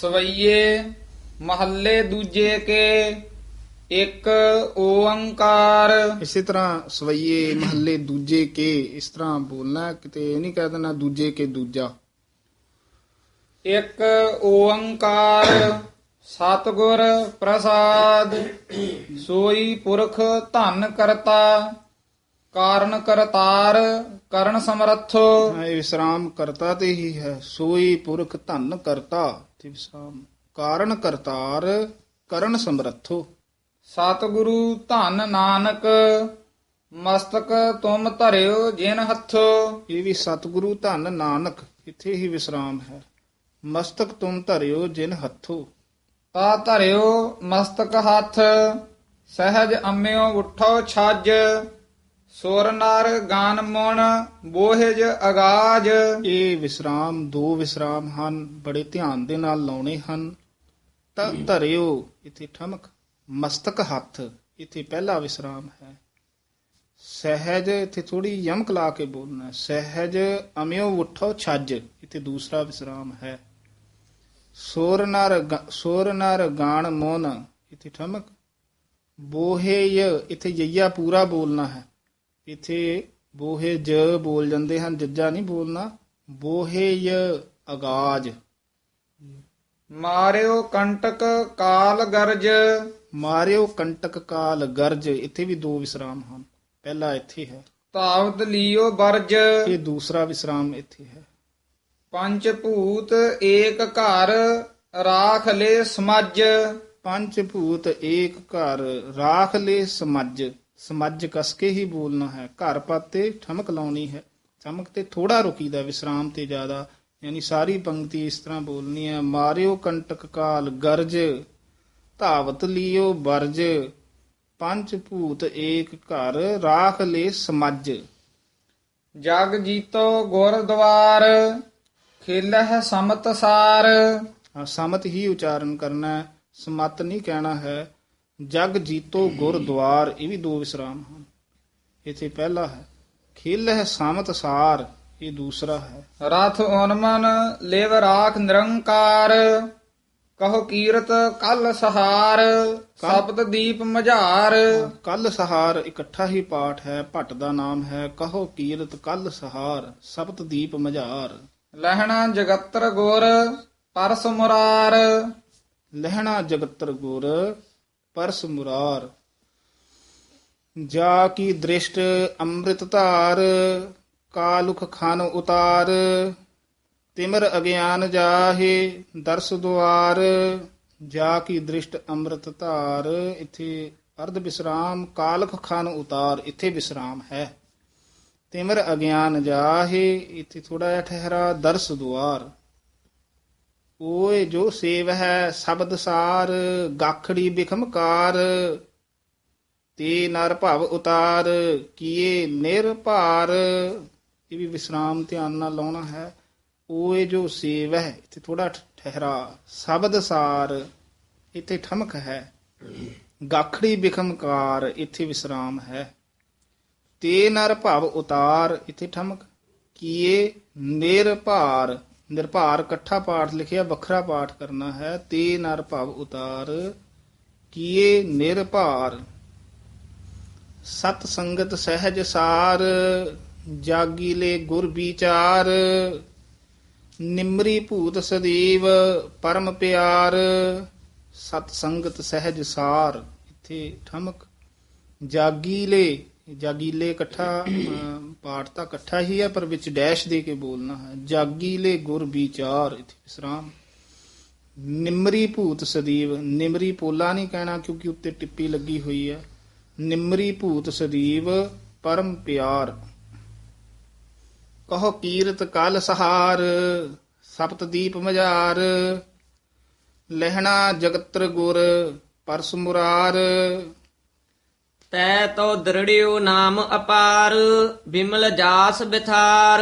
ਸਵਈਏ ਮਹੱਲੇ ਦੂਜੇ ਕੇ ਇੱਕ ਓੰਕਾਰ। ਇਸੇ ਤਰ੍ਹਾਂ ਸਵਈਏ ਮਹੱਲੇ ਦੂਜੇ ਕੇ ਇਸ ਤਰ੍ਹਾਂ ਬੋਲਣਾ ਕਿਤੇ ਇਹ ਨਹੀਂ ਕਹਿ ਦੇਣਾ ਦੂਜੇ ਕੇ ਦੂਜਾ। ਇੱਕ ਓੰਕਾਰ ਸਤਿਗੁਰ ਪ੍ਰਸਾਦ ਸੋਈ ਪੁਰਖ ਧਨ ਕਰਤਾ। ਕਾਰਨ ਕਰਤਾਰ ਕਰਨ ਸਮਰੱਥੋ। ਹਾਂ, ਇਹ ਵਿਸਰਾਮ ਕਰਤਾ ਤੇ ਹੀ ਹੈ ਸੋਈ ਪੁਰਖ ਧੰਨ ਕਰਤਾ। ਤੇ ਵਿਸਰਾਮ ਕਾਰਨ ਕਰਤਾਰ ਕਰਨ ਸਮਰੱਥੋ। ਸਤਿਗੁਰੂ ਧਨ ਨਾਨਕ ਮਸਤਕ ਤੁਮ ਧਰਿਓ ਜਿਨ ਹੱਥੋ। ਇਹ ਵੀ ਸਤਿਗੁਰੂ ਧੰਨ ਨਾਨਕ ਇੱਥੇ ਹੀ ਵਿਸਰਾਮ ਹੈ। ਮਸਤਕ ਤੁਮ ਧਰਿਓ ਜਿਨ ਹੱਥੋ। ਤਾ ਧਰਿਓ ਮਸਤਕ ਹੱਥ ਸਹਿਜ ਅੰਮਿਓ ਉਠੋ ਛੱਜ। ਸੁਰ ਨਰ ਗਾਨ ਮੁਣ, ਬੋਹਿਜ ਅਗਾਜ। ਇਹ ਵਿਸਰਾਮ, ਦੋ ਵਿਸਰਾਮ ਹਨ, ਬੜੇ ਧਿਆਨ ਦੇ ਨਾਲ ਲਾਉਣੇ ਹਨ। ਤਾਂ ਧਰਿਓ ਇੱਥੇ ਠਮਕ, ਮਸਤਕ ਹੱਥ, ਇੱਥੇ ਪਹਿਲਾ ਵਿਸਰਾਮ ਹੈ। ਸਹਿਜ, ਇੱਥੇ ਥੋੜੀ ਯਮਕ ਲਾ ਕੇ ਬੋਲਣਾ ਸਹਿਜ ਅਮਿਓ ਉਠੋ ਛੱਜ, ਇੱਥੇ ਦੂਸਰਾ ਵਿਸਰਾਮ ਹੈ। ਸੋਰ ਨਰ ਗ- ਸੋਰ ਨਰ ਗਾਣ ਮੋਨ ਇੱਥੇ ਠਮਕ। ਬੋਹੇ य ਇੱਥੇ ਪੂਰਾ ਬੋਲਣਾ ਹੈ। ਇੱਥੇ ਬੋਹੇ ਜ ਬੋਲ ਜਾਂਦੇ ਹਨ ਜੱਜਾ ਨਹੀਂ ਬੋਲਣਾ ਬੋਹੇ य ਆਗਾਜ। ਮਾਰਿਓ ਕੰਟਕ ਕਾਲ ਗਰਜ। ਮਾਰਿਓ ਕੰਟਕ ਕਾਲ ਗਰਜ ਇੱਥੇ ਵੀ ਦੋ ਵਿਸਰਾਮ ਹਨ ਪਹਿਲਾ ਇੱਥੇ ਹੈ। ਧਾਵਤ ਲੀਓ ਬਰਜ ਇਹ ਦੂਸਰਾ ਵਿਸਰਾਮ ਇੱਥੇ ਹੈ। ਪੰਜ ਭੂਤ ਏਕ ਘਰ ਰਾਖ ਲੈ ਸਮਝ। ਪੰਜ ਭੂਤ ਏਕ ਘਰ ਰਾਖ ਲੈ ਸਮਝ। ਸਮਝ ਕਸ ਕੇ ਹੀ ਬੋਲਣਾ ਹੈ। ਘਰ ਪਾਤੇ ਠਮਕ ਲਾਉਣੀ ਹੈ। ਠਮਕ ਤੇ ਥੋੜਾ ਰੁਕੀਦਾ, ਵਿਸਰਾਮ ਤੇ ਜ਼ਿਆਦਾ। ਯਾਨੀ ਸਾਰੀ ਪੰਕਤੀ ਇਸ ਤਰ੍ਹਾਂ ਬੋਲਣੀ ਹੈ, ਮਾਰਿਓ ਕੰਟਕ ਕਾਲ, ਗਰਜ। ਧਾਵਤ ਲਿਓ ਬਰਜ ਪੰਜ ਭੂਤ ਏਕ ਘਰ, ਰਾਖ ਲੇ ਸਮਝ। ਜਗ ਜੀਤੋ ਗੁਰਦੁਆਰ, ਖੇਲਹਿ ਸਮਤ ਸਾਰ। ਸਮਤ ਹੀ ਉਚਾਰਨ ਕਰਨਾ ਹੈ। ਸਮਤ ਨਹੀਂ ਕਹਿਣਾ ਹੈ। ਜਗ ਜੀਤੋ ਗੁਰਦੁਆਰ ਇਹ ਵੀ ਦੋ ਵਿਸਰਾਮ ਹਨ। ਇੱਥੇ ਪਹਿਲਾ ਹੈ ਖੇਲ ਹੈ ਸਮਤ ਸਾਰ ਇਹ ਦੂਸਰਾ ਹੈ। ਰਥ ਉਨਮਨ ਲੇਵ ਰਾਖ ਨਿਰੰਕਾਰ ਕਹੋ ਕੀਰਤ ਕਲ ਸਹਾਰ ਸਬਦ ਦੀਪ ਮਝਾਰ। ਕੱਲ ਸਹਾਰ ਇਕੱਠਾ ਹੀ ਪਾਠ ਹੈ ਭੱਟ ਦਾ ਨਾਮ ਹੈ ਕਹੋ ਕੀਰਤ ਕੱਲ ਸਹਾਰ ਸਬਤ ਦੀਪ ਮਝਾਰ। ਲਹਿਣਾ ਜਗਤਰ ਗੁਰ ਪਰਸ ਮੁਰਾਰ। ਲਹਿਣਾ ਜਗਤਰ ਗੁਰ ਪਰਸ ਮੁਰਾਰ। ਜਾ ਕੀ ਦ੍ਰਿਸ਼ਟ ਅੰਮ੍ਰਿਤ ਧਾਰ ਕਾਲੁਖ ਖਾਨ ਉਤਾਰ, ਤਿਮਰ ਅਗਿਆਨ ਜਾਹੇ ਦਰਸ ਦੁਆਰ। ਜਾ ਕੀ ਦ੍ਰਿਸ਼ਟ ਅੰਮ੍ਰਿਤ ਧਾਰ, ਇੱਥੇ ਅਰਧ ਵਿਸਰਾਮ ਕਾਲਖ ਖਾਨ ਉਤਾਰ, ਇੱਥੇ ਵਿਸਰਾਮ ਹੈ। ਤਿਮਰ ਅਗਿਆਨ ਜਾਹੇ, ਇੱਥੇ ਥੋੜਾ ਜਿਹਾ ਠਹਿਰਾ ਦਰਸ ਦੁਆਰ। ਓਏ ਜੋ ਸੇਵ ਹੈ ਸ਼ਬਦ ਸਾਰ, ਗਾਖੜੀ ਬਿਖਮਕਾਰ ਤੇ ਨਰ ਭਵ ਉਤਾਰ, ਕੀਏ ਨਿਰਭਾਰ ਇਹ ਵੀ ਵਿਸਰਾਮ ਧਿਆਨ ਨਾਲ ਲਾਉਣਾ ਹੈ। ਓਏ ਜੋ ਸੇਵ ਹੈ, ਇੱਥੇ ਥੋੜਾ ਠਹਿਰਾ। ਸ਼ਬਦ ਸਾਰ, ਇੱਥੇ ਠਮਕ ਹੈ। ਗਾਖੜੀ ਬਿਖਮਕਾਰ ਇੱਥੇ ਵਿਸਰਾਮ ਹੈ। ਤੇ ਨਰ ਭਵ ਉਤਾਰ, ਇੱਥੇ ਠਮਕ। ਕੀਏ ਨਿਰਭਾਰ ਨਿਰਭਾਰ ਇਕੱਠਾ ਪਾਠ ਲਿਖਿਆ, ਵੱਖਰਾ ਪਾਠ ਕਰਨਾ ਹੈ। ਤੇ ਨਰ ਭਵ ਉਤਾਰ, ਕੀਏ ਨਿਰਭਾਰ। ਸਤ ਸੰਗਤ ਸਹਿਜ ਸਾਰ ਜਾਗੀਲੇ ਗੁਰ ਵਿਚਾਰ। ਨਿਮਰੀ ਭੂਤ ਸਦੀਵ, ਪਰਮ ਪਿਆਰ। ਸਤ ਸੰਗਤ ਸਹਿਜ ਸਾਰ, ਇੱਥੇ ਠਮਕ। ਜਾਗੀਲੇ ਜਾਗੀਲੇ ਇਕੱਠਾ ਅਮ, ਪਾਠ ਤਾਂ ਇਕੱਠਾ ਹੀ ਹੈ ਪਰ ਵਿੱਚ ਡੈਸ਼ ਦੇ ਕੇ ਬੋਲਣਾ ਹੈ। ਜਾਗੀਲੇ ਗੁਰ ਵਿਚਾਰ ਇੱਥੇ ਵਿਸਰਾਮ। ਨਿਮਰੀ ਭੂਤ ਸਦੀਵ ਨਿਮਰੀ ਪੋਲਾ ਨਹੀਂ ਕਹਿਣਾ ਕਿਉਂਕਿ ਉੱਤੇ ਟਿੱਪੀ ਲੱਗੀ ਹੋਈ ਹੈ। ਨਿਮਰੀ ਭੂਤ ਸਦੀਵ ਪਰਮ ਪਿਆਰ। ਕਹੋ ਕੀਰਤ ਕਲ ਸਹਾਰ ਸਪਤ ਦੀਪ ਮਝਾਰ। ਲਹਿਣਾ ਜਗਤਰ ਗੁਰ ਪਰਸ ਮੁਰਾਰ। ਤੈ ਤੋ ਦ੍ਰਿੜਿਓ ਨਾਮ ਅਪਾਰ, ਬਿਮਲ ਜਾਸ ਬਿਥਾਰ।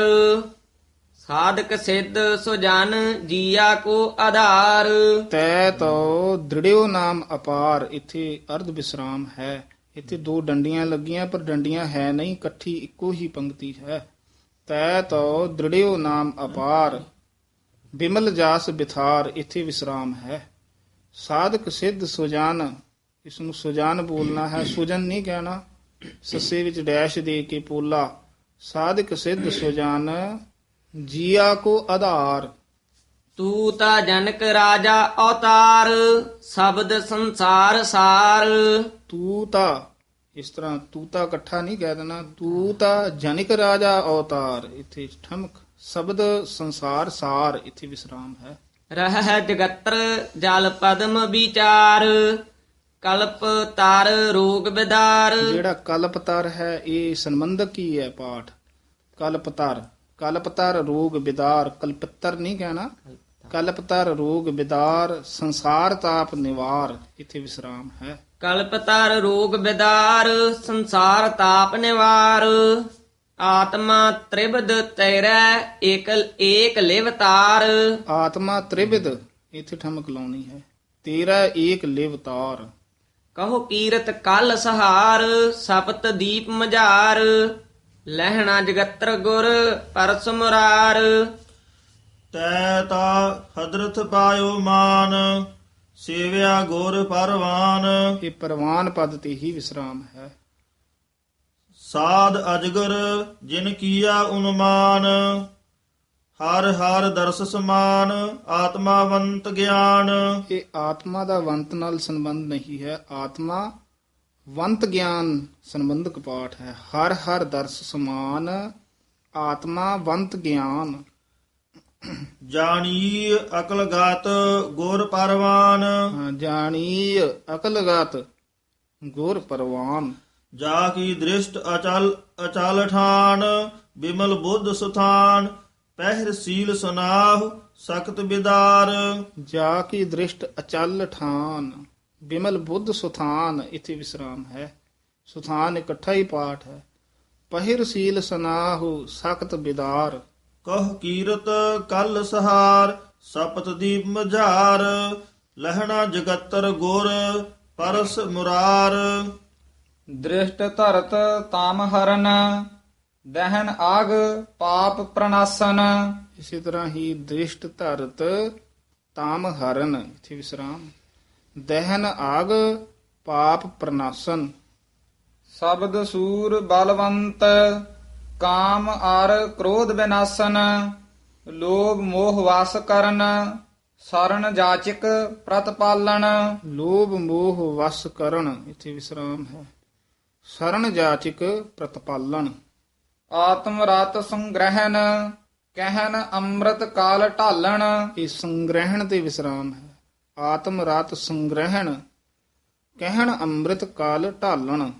ਸਾਧਕ ਸਿੱਧ ਸੁਜਨ ਜੀਆ ਕੋ ਆਧਾਰ। ਤੈ ਤੋ ਦ੍ਰਿੜਿਓ ਨਾਮ ਅਪਾਰ, ਇੱਥੇ ਅਰਧ ਵਿਸਰਾਮ ਹੈ। ਇੱਥੇ ਦੋ ਡੰਡੀਆਂ ਲੱਗੀਆਂ, ਪਰ ਡੰਡੀਆਂ ਹੈ ਨਹੀਂ, ਇਕੱਠੀ ਇੱਕੋ ਹੀ ਪੰਕਤੀ ਹੈ। ਤੈ ਤੋ ਦ੍ਰਿੜਿਓ ਨਾਮ ਅਪਾਰ, ਬਿਮਲ ਜਾਸ ਬਿਥਾਰ, ਇੱਥੇ ਵਿਸਰਾਮ ਹੈ। ਸਾਧਕ ਸਿੱਧ ਸੁਜਾਨ ਇਸ ਨੂੰ ਸੁਜਾਨ ਬੋਲਣਾ ਹੈ। ਸੁਜਨ ਨਹੀਂ ਕਹਿਣਾ। ਸੱਸੇ ਵਿੱਚ ਡੈਸ਼ ਦੇ ਕੇ ਪੋਲਾ। ਸਾਧਕ ਸਿੱਧ ਸੁਜਾਨ ਜੀਆ ਕੋ ਆਧਾਰ। ਤੂ ਤਾ ਜਨਕ ਰਾਜਾ ਅਵਤਾਰ ਸ਼ਬਦ ਸੰਸਾਰ ਸਾਰ। ਤੂ ਤਾਂ ਇਸ ਤਰ੍ਹਾਂ ਤੂ ਤਾਂ ਇਕੱਠਾ ਨਹੀਂ ਕਹਿ ਦੇਣਾ। ਤੂ ਤਾਂ ਜਨਿਕ ਰਾਜਾ ਅਵਤਾਰ। ਇੱਥੇ ਠਮਕ ਸ਼ਬਦ ਸੰਸਾਰ ਸਾਰ। ਇੱਥੇ ਵਿਸਰਾਮ ਹੈ। ਰਹਿ ਜਗਤਰ ਜਲ ਪਦਮ ਵਿਚਾਰ। ਕਲਪ ਤਰ ਰੋਗ ਬਿਦਾਰ। ਜਿਹੜਾ ਕਲਪਤਰ ਹੈ ਇਹ ਸੰਬੰਧਕ ਹੀ ਹੈ ਪਾਠ। ਕਲਪਤਰ ਕਲਪਤਰ ਰੋਗ ਬਿਦਾਰ। ਕਲਪਤਰ ਨਹੀਂ ਕਹਿਣਾ। ਕਲਪਤਰ ਰੋਗ ਬਿਦਾਰ। ਸੰਸਾਰ ਤਾਪ ਨਿਵਾਰ। ਇੱਥੇ ਵਿਸਰਾਮ ਹੈ। ਕਲਪ ਤਰ ਰੋਗ ਬਿਦਾਰ। ਸੰਸਾਰ ਤਾਪ ਨਿਵਾਰ। ਆਤਮਾ ਤ੍ਰਿਬਦ ਤੈਰੈ ਏਕਲ ਏਕ ਲਿਵ ਤਾਰ। ਆਤਮਾ ਤ੍ਰਿਵਿਦ ਇੱਥੇ ਠਮਕ ਲਾਉਣੀ ਹੈ। ਤੇਰਾ ਏਕ ਲਿਵਤਾਰ ਕਹੋ ਕੀਰਤ ਕਲ ਸਹਾਰ ਸਪਤ ਦੀਪ ਮਝਾਰ ਲਹਿਣਾ ਜਗਤਰ ਗੁਰ ਪਰਸ ਮੁਰਾਰ ਤੈ ਤਾ ਹਦਰਤ ਪਾਇਓ ਮਾਨ ਸੇਵਿਆ ਗੁਰ ਪਰਵਾਨ। ਇਹ ਪਰਵਾਨ ਪਦ ਤੇ ਹੀ ਵਿਸਰਾਮ ਹੈ। ਸਾਧ ਅਜਗਰ ਜਿਨ ਕੀਆ ਉਨਮਾਨ ਹਰ ਹਰ ਦਰਸ ਸਮਾਨ ਆਤਮਾਵੰਤ ਗਿਆਨ। ਇਹ ਆਤਮਾ ਦਾ ਵੰਤ ਨਾਲ ਸੰਬੰਧ ਨਹੀਂ ਹੈ। ਆਤਮਾ ਵੰਤ ਗਿਆਨ ਸੰਬੰਧਕ ਪਾਠ ਹੈ। ਹਰ ਹਰ ਦਰਸ ਸਮਾਨ ਆਤਮਾ ਵੰਤ ਗਿਆਨ। ਜਾਣੀ ਅਕਲ ਗਾਤ ਗੁਰ ਪਰਵਾਨ। ਜਾਣੀ ਅਕਲਗਤ ਗੁਰ ਪਰਵਾਨ। ਜਾ ਕੀ ਦ੍ਰਿਸ਼ਟ ਅਚਲ ਅਚਲ ਠਾਨ ਬਿਮਲ ਬੁੱਧ ਸੁਥਾਨ। ਪਹਿਰ ਸੀਲ ਸੁਨਾਹ ਸਖਤ ਬਿਦਾਰ। ਜਾ ਕੀ ਦ੍ਰਿਸ਼ਟ ਅਚਲ ਠਾਨ ਬਿਮਲ ਬੁੱਧ ਸੁਥਾਨ ਇਥੇ ਵਿਸਰਾਮ ਹੈ। ਸੁਥਾਨ ਇਕੱਠਾ ਹੀ ਪਾਠ ਹੈ। ਪਹਿਰ ਸੀਲ ਸਨਾਹੂ ਸਖਤ ਬਿਦਾਰ। ਕਹ ਕੀਰਤ ਕਲ ਸਹਾਰ ਸਪਤ ਦੀਪ ਮਝਾਰ। ਲਹਿਣਾ ਜਗਤਰ ਗੁਰ ਪਰਸ ਮੁਰਾਰ। ਦ੍ਰਿਸ਼ਟ ਧਰਤ ਤਾਮ ਹਰਨ ਦਹਨ ਆਗ ਪਾਪ ਪ੍ਰਨਾਸਨ ਇਸੇ ਤਰ੍ਹਾਂ ਹੀ ਦ੍ਰਿਸ਼ਟ ਧਰਤ ਤਾਮ ਹਰਨ ਇਥੇ ਵਿਸਰਾਮ। ਦਹਨ ਆਗ ਪਾਪ ਪ੍ਰਨਾਸਨ ਸ਼ਬਦ ਸੂਰ ਬਲਵੰਤ ਕਾਮ ਅਰ ਕ੍ਰੋਧ ਵਿਨਾਸਨ ਲੋਭ ਮੋਹ ਵਾਸ ਕਰਨ ਸਰਨ ਜਾਚਕ ਪ੍ਰਤਪਾਲਨ। ਲੋਭ ਮੋਹ ਵਸ ਕਰਨ ਇਥੇ ਵਿਸਰਾਮ ਹੈ। ਸ਼ਰਨ ਜਾਚਕ ਪ੍ਰਤਪਾਲਨ। ਆਤਮ ਰਤ ਸੰਗ੍ਰਹਿਣ ਕਹਿਨ ਅੰਮ੍ਰਿਤ ਕਾਲ ਢਾਲਣ। ਇਹ ਸੰਗ੍ਰਹਿਣ ਤੇ ਵਿਸਰਾਮ ਹੈ। ਆਤਮ ਰਾਤ ਸੰਗ੍ਰਹਿਣ ਕਹਿਣ ਅੰਮ੍ਰਿਤ ਕਾਲ ਢਾਲਣ।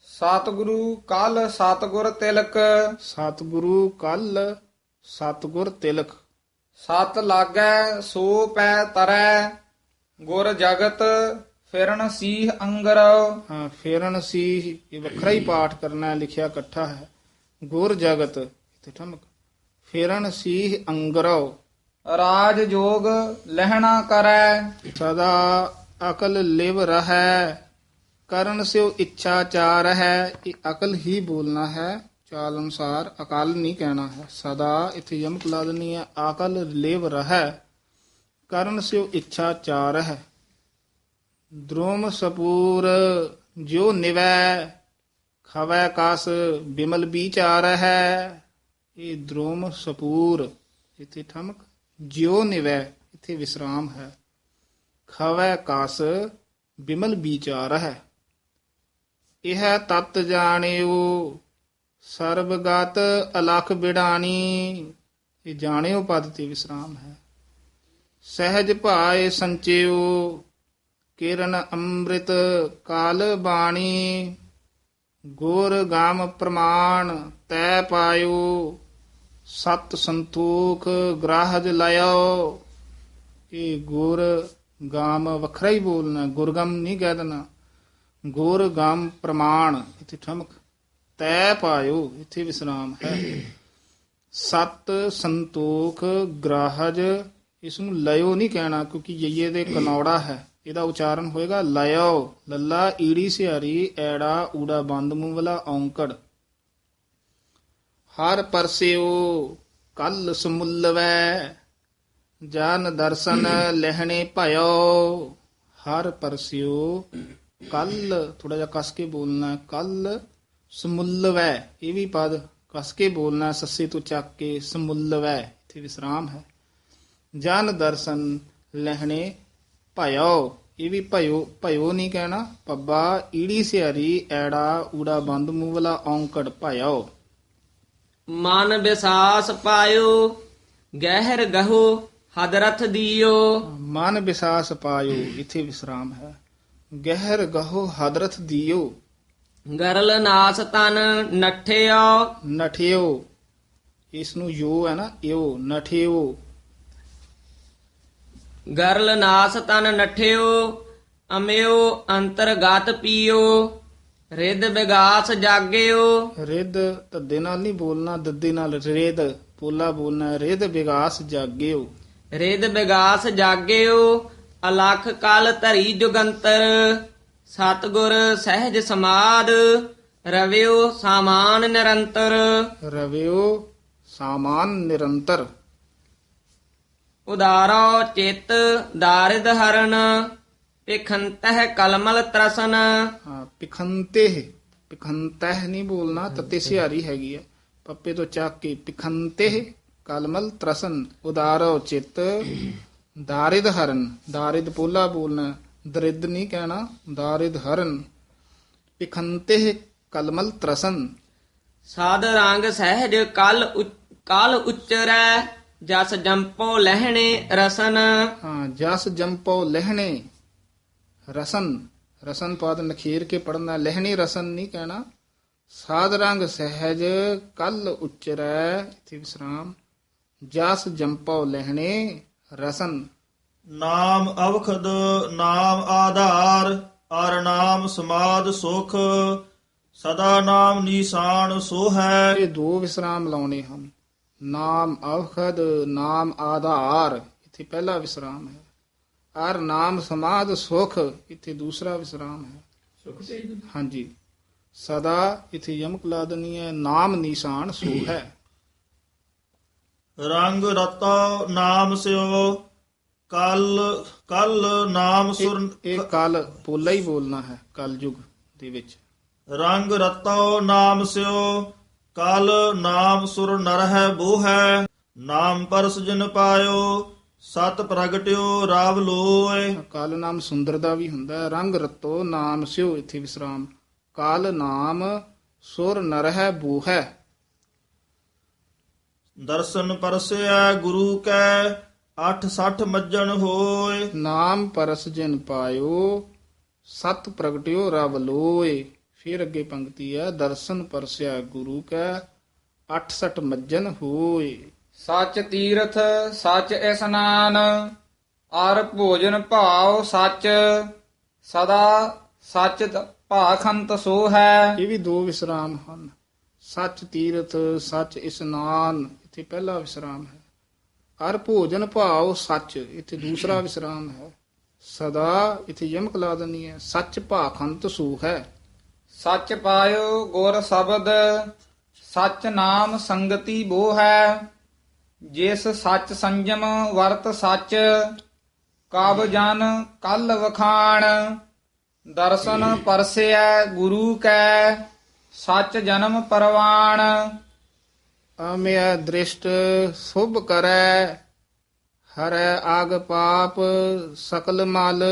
ਸਤਿਗੁਰੂ ਕਲ ਸਤਿਗੁਰ ਤਿਲਕ। ਸਤਿਗੁਰੂ ਕੱਲ ਸਤਿਗੁਰ ਤਿਲਕ। ਸਤ ਲਾਗੈ ਸੋ ਪੈ ਤਰੈ। ਗੁਰ ਜਗਤ ਫਿਰਨ ਸੀਹ ਅੰਗਰ। ਹਾਂ ਫੇਰਨ ਸੀ ਇਹ ਵੱਖਰਾ ਹੀ ਪਾਠ ਕਰਨਾ ਲਿਖਿਆ ਇਕੱਠਾ ਹੈ। ਗੁਰ ਜਗਤ, ਇਥੇ ਠਮਕ। ਫੇਰਨ ਸੀ ਅੰਗਰੋ ਰਾਜ ਜੋਗ ਲਹਿਣਾ ਕਰੈ। ਸਦਾ ਅਕਲ ਲਿਵ ਰਹੈ, ਕਰਨ ਸਿਉ ਇੱਛਾ ਚਾਰ ਹੈ ਇਹ ਅਕਲ ਹੀ ਬੋਲਣਾ ਹੈ, ਚਾਲ ਅਨੁਸਾਰ ਅਕਲ ਨਹੀਂ ਕਹਿਣਾ ਹੈ। ਸਦਾ ਇਥੇ ਯਮਕ ਲਾ ਦੇਣੀ ਹੈ, ਅਕਲ ਲਿਵ ਰਹੈ, ਕਰਨ ਸਿਉ ਇੱਛਾ ਚਾਰ ਹੈ ਦ੍ਰੋਮ ਸਪੂਰ ਜੋ ਨਿਵੈ ਖਵੈ ਕਾਸ ਬਿਮਲ ਵਿਚਾਰ ਹੈ, ਇਹ ਦ੍ਰੋਮ ਸਪੂਰ। ਇਥੇ ਠਮਕ, ਜਿਉ ਨਿਵੈ, ਇੱਥੇ ਵਿਸਰਾਮ ਹੈ। ਖਵੈ ਕਾਸ ਬਿਮਲ ਵਿਚਾਰ ਹੈ। ਇਹ ਤਤ ਜਾਣਿਓ, ਸਰਬਗਤ ਅਲਖ ਬਿੜਾਣੀ। ਇਹ ਜਾਣਿਓ ਪਦ ਤੇ ਵਿਸਰਾਮ ਹੈ। ਸਹਿਜ ਭਾਏ ਸੰਚਿਓ, ਕਿਰਨ ਅੰਮ੍ਰਿਤ ਕਾਲ ਬਾਣੀ। ਗੁਰ ਗਾਮ ਪ੍ਰਮਾਣ ਤੈ ਪਾਇਓ, ਸਤ ਸੰਤੋਖ ਗ੍ਰਾਹਜ ਲਾਇਓ। ਇਹ ਗੁਰ ਗਾਮ ਵੱਖਰਾ ਹੀ ਬੋਲਣਾ ਗੁਰਗਮ ਨਹੀਂ ਕਹਿ ਦੇਣਾ। ਗੁਰ ਗਾਮ ਪ੍ਰਮਾਣ, ਇੱਥੇ ਠਮਕ, ਤੈ ਪਾਇਓ, ਇੱਥੇ ਵਿਸਰਾਮ ਹੈ। ਸਤ ਸੰਤੋਖ ਗ੍ਰਾਹਜ, ਇਸ ਨੂੰ ਲਿਓ ਨਹੀਂ ਕਹਿਣਾ, ਕਿਉਂਕਿ ਜਈਏ ਦੇ ਕਨੌੜਾ ਹੈ। ਇਹਦਾ ਉਚਾਰਨ ਹੋਏਗਾ ਲਿਓ ਲੱਲਾ, ਈੜੀ, ਸਿਹਾਰੀ, ਐੜਾ, ਊੜਾ, ਬੰਦ ਮੂੰਹ ਵਾਲਾ ਔਂਕੜ। ਹਰ ਪਰਸਿਓ, ਕੱਲ ਸਮੁੱਲਵੈ, ਜਨ ਦਰਸ਼ਨ ਲਹਿਣੇ ਭਇਓ। ਹਰ ਪਰਸਿਓ, ਕੱਲ ਥੋੜਾ ਜਿਹਾ ਕਸ ਕੇ ਬੋਲਣਾ, ਕੱਲ ਸਮੁੱਲਵੈ। ਇਹ ਵੀ ਪਦ ਕਸ ਕੇ ਬੋਲਣਾ, ਸੱਸੇ ਤੋਂ ਚੱਕ ਕੇ ਸਮੁੱਲਵੈ। ਇੱਥੇ ਵਿਸਰਾਮ ਹੈ। ਜਨ ਦਰਸ਼ਨ ਲਹਿਣੇ ਭਇਓ ਇਹ ਵੀ ਭਇਓ ਭਇਓ ਨਹੀਂ ਕਹਿਣਾ। ਪੱਬਾ ਈੜੀ ਸਿਆਰੀ ਐੜਾ ਊੜਾ ਬੰਦ ਮੂੰਹ ਵਾਲਾ ਔਂਕੜ ਭਇਓ। ਮਨ ਵਿਸਾਸ ਪਾਇਓ ਗਹਿਰ ਗਹੋ ਹਦਰਥ ਦੀਓ। ਮਨ ਵਿਸਾਸ ਪਾਇਓ ਇੱਥੇ ਵਿਸਰਾਮ ਹੈ। ਗਹਿਰ ਗਹੋ ਹਦਰਤ ਦਿਓ। ਗਰਲ ਨਾਸ ਤਨ ਨਠਿਓ। ਨਠਿਓ। ਇਸ ਨੂੰ ਯੋ ਹੈ ਨਾ ਯੋ ਨਠਿਓ। ਗਰਲ ਨਾਸ ਤਨ ਨਠਿਓ ਅਮਿਓ ਅੰਤਰਗਤ ਪੀਓ ਰਿੱਧ ਵਿਗਾਸ ਜਾਗਿਓ। ਰਿੱਧ ਧੱਦੇ ਨਾਲ ਨਹੀਂ ਬੋਲਣਾ ਦੱਦੇ ਨਾਲ ਰੇਦ ਪੋਲਾ ਬੋਲਣਾ ਰਿੱਧ ਵਿਗਾਸ ਜਾਗਿਓ। ਰਿੱਧ ਵਿਗਾਸ ਜਾਗਿਓ ਅਲਖ ਕਲ ਧਰੀ ਜੁਗੰਤਰ ਸਤਗੁਰ ਸਹਿਜ ਸਮਾਦ ਰਵਿਓ ਸਾਮਾਨ ਨਿਰੰਤਰ। ਰਵਿਓ ਸਾਮਾਨ ਨਿਰੰਤਰ। ਉਦਾਰੋ ਚਿਤ ਦਾਰਿਦ ਹਰਨ ਪਿਖੰਤਹ ਕਲਮਲ ਤਰਸਨ। ਹਾਂ ਪਿਖੰਤੇ ਪਿਖੰਤਹ ਨਹੀਂ ਬੋਲਣਾ ਤਤੇ ਸਿਹਾਰੀ ਹੈਗੀ ਹੈ। ਪੱਪੇ ਤੋਂ ਚੱਕ ਕੇ ਪਿਖੰਤੇ ਕਲਮਲ ਤਰਸਨ ਉਦਾਰੋ ਚਿੱਤ ਦਾਰਿਦ ਹਰਨ ਦਾਰਿਦ ਪੋਲਾ ਬੋਲਣਾ ਦਰਿਦ ਨਹੀਂ ਕਹਿਣਾ ਦਾਰਿਦ ਹਰਨ ਪਿਖੰਤੇ ਕਲਮਲ ਤਰਸਨ। ਸਾਧ ਰੰਗ ਸਹਿਜ ਕਲ ਕਲ ਉਚਰੈ ਜਸ ਜੰਪੋ ਲਹਿਣੇ ਰਸਨ। ਹਾਂ ਜਸ ਜੰਪੋ ਲਹਿਣੇ ਰਸਨ। ਰਸਨ ਪਦ ਨਖੇਰ ਕੇ ਪੜਨਾ ਲਹਿਣੀ ਰਸਨ ਨਹੀਂ ਕਹਿਣਾ। ਸਾਧ ਰੰਗ ਸਹਿਜ ਕਲ ਉਚਰੈ ਇਥੇ ਵਿਸਰਾਮ। ਜਸ ਜੰਪੋ ਲਹਿਣੇ ਰਸਨ। ਨਾਮ ਅਵਖਦ ਨਾਮ ਆਧਾਰ ਅਰ ਨਾਮ ਸਮਾਦ ਸੁਖ। ਸਦਾ ਨਾਮ ਨੀਸਾਨ ਸੋ ਹੈ ਇਹ ਦੋ ਵਿਸਰਾਮ ਲਾਉਣੇ ਹਨ। ਨਾਮ ਅਵਖਦ ਨਾਮ ਆਧਾਰ ਇਥੇ ਪਹਿਲਾ ਵਿਸਰਾਮ ਹੈ। ਅਰ ਨਾਮ ਸਮਾਦ ਸੁਖ ਇਥੇ ਦੂਸਰਾ ਵਿਸਰਾਮ ਹੈ। ਹਾਂਜੀ। ਸਦਾ ਇਥੇ ਯਮਕ ਲਾ ਹੈ ਨਾਮ ਨਿਸ਼ਾਨ ਸੋ ਹੈ। ਰੰਗ ਰਤਾ ਨਾਮ ਸਿਓ ਕਲ ਕਲ ਨਾਮ ਸੁਰ ਇਹ ਕਲ ਪੋਲਾ ਹੀ ਬੋਲਣਾ ਹੈ ਕਲ ਯੁਗ ਦੇ ਵਿੱਚ। ਰੰਗ ਰਤੋ ਨਾਮ ਸਿਓ ਕਲ ਨਾਮ ਸੁਰ ਨਰ ਹੈ ਬੋ ਹੈ ਨਾਮ ਪਰਸ ਜਿਨ ਪਾਇਓ ਸਤ ਪ੍ਰਗਟਿਓ ਰਾਵ ਲੋਏ। ਕਲ ਨਾਮ ਸੁੰਦਰ ਦਾ ਵੀ ਹੁੰਦਾ ਹੈ ਰੰਗ ਰਤੋ ਨਾਮ ਸਿਓ ਇਥੇ ਵਿਸਰਾਮ। ਕਲ ਨਾਮ ਸੁਰ ਨਰ ਹੈ ਬੂ ਹੈ ਦਰਸ਼ਨ ਪਰਸਿਆ ਗੁਰੂ ਕੈ 860 ਮੱਜਣ ਹੋਏ। ਨਾਮ ਪਰਸ ਜਿਨ ਪਾਇਓ ਸਤ ਪ੍ਰਗਟਿਓ ਰਬ ਲੋਏ। ਫਿਰ ਅੱਗੇ ਪੰਕਤੀ ਹੈ ਦਰਸ਼ਨ ਪਰਸਿਆ ਗੁਰੂ ਕੈ 68 ਮੱਜਨ ਹੋਏ। ਸੱਚ ਤੀਰਥ ਸੱਚ ਇਸਨਾਨ ਅਰ ਭੋਜਨ ਭਾਵ ਸੱਚ ਸਦਾ ਸੱਚ ਭਾਖੰਤ ਸੋ ਹੈ। ਇਹ ਵੀ ਦੋ ਵਿਸਰਾਮ ਹਨ। ਸੱਚ ਤੀਰਥ ਸੱਚ ਇਸਨਾਨ ਇੱਥੇ ਪਹਿਲਾ ਵਿਸਰਾਮ ਹੈ। ਅਰ ਭੋਜਨ ਭਾਵ ਸੱਚ ਇੱਥੇ ਦੂਸਰਾ ਵਿਸਰਾਮ ਹੈ। ਸਦਾ ਇੱਥੇ ਯਮਕ ਲਾ ਦੇਣੀ ਹੈ ਸੱਚ ਭਾਖੰਤ ਸੂ ਹੈ। ਸੱਚ ਪਾਇਓ ਗੁਰ ਸ਼ਬਦ ਸੱਚ ਨਾਮ ਸੰਗਤੀ ਬੋ ਹੈ। ਜਿਸ ਸੱਚ ਸੰਜਮ ਵਰਤ ਸੱਚ ਕਬ ਜਨ ਕਲ ਵਖਾਣ। ਦਰਸ਼ਨ ਪਰਸਿਐ ਗੁਰੂ ਕੈ ਸੱਚ ਜਨਮ ਪਰਵਾਣ। ਅਮਿਆ ਦ੍ਰਿਸ਼ਟ ਸੁਭ ਕਰੈ ਹਰੈ ਆਗ ਪਾਪ ਸਕਲ ਮਲ।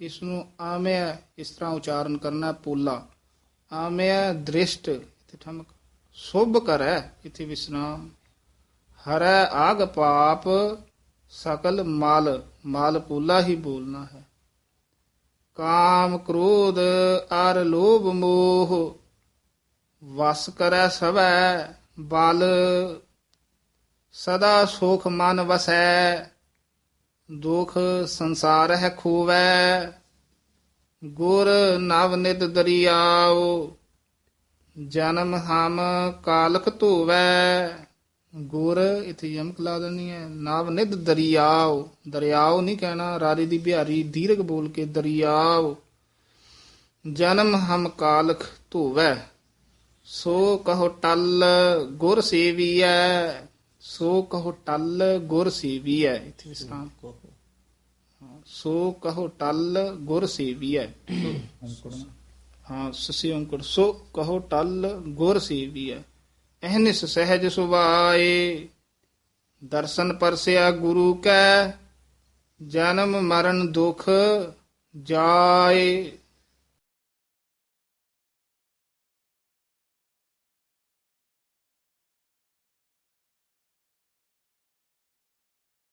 ਇਸ ਨੂੰ ਆਮਿਆ ਇਸ ਤਰ੍ਹਾਂ ਉਚਾਰਨ ਕਰਨਾ ਪੋਲਾ। ਆਮਿਆ ਦ੍ਰਿਸ਼ਟ, ਇੱਥੇ ਠਮਕ। ਸੁਭ ਕਰੈ, ਇੱਥੇ ਵਿਸਰਾਮ। ਹਰੈ ਆਗ ਪਾਪ, ਸਕਲ ਮਲ। ਮਲ ਪੋਲਾ ਹੀ ਬੋਲਣਾ ਹੈ। ਕਾਮ ਕ੍ਰੋਧ, ਅਰ ਲੋਭ ਮੋਹ। ਵਸ ਕਰੈ ਸਭੈ ਬਲ। ਸਦਾ ਸੁਖ ਮਨ ਵਸੈ। ਦੁਖ ਸੰਸਾਰ ਹੈ ਖੂਵੈ, ਗੁਰ ਨਵ ਨਿਤ ਦਰਿਆਓ, ਜਨਮ ਹਮ ਕਾਲਕ ਧੋਵੈ। ਗੁਰ, ਇਥੇ ਯਮਕ ਲਾ ਦੇਣੀ ਹੈ, ਨਵ ਨਿਤ ਦਰਿਆਓ। ਦਰਿਆਓ ਨਹੀਂ ਕਹਿਣਾ ਰਾਰੀ ਦੀ ਬਿਹਾਰੀ ਦੀਰਘ ਬੋਲ ਕੇ ਦਰਿਆਓ। ਜਨਮ ਹਮ ਕਾਲਖ ਧੋਵੈ, ਸੋ ਕਹੋ ਟਲ ਗੁਰ ਸੇਵੀਐ। ਸੋ ਕਹੋ ਟਲ ਗੁਰ ਸੇਵੀਐ ਇੱਥੇ ਵਿਸਰਾਮ ਸੋ ਕਹੋ ਟਲ ਗੁਰ ਸੇਵੀਐ ਹਾਂ ਸਸੀ ਅੰਕੁਰ ਸੋ ਕਹੋ ਟਲ ਗੁਰ ਸੇਵੀਐ ਅਹਨਿਸ ਸਹਿਜ ਸੁਭਾਏ ਦਰਸ਼ਨ ਪਰਸਿਆ ਗੁਰੂ ਕੈ ਜਨਮ ਮਰਨ ਦੁਖ ਜਾਏ।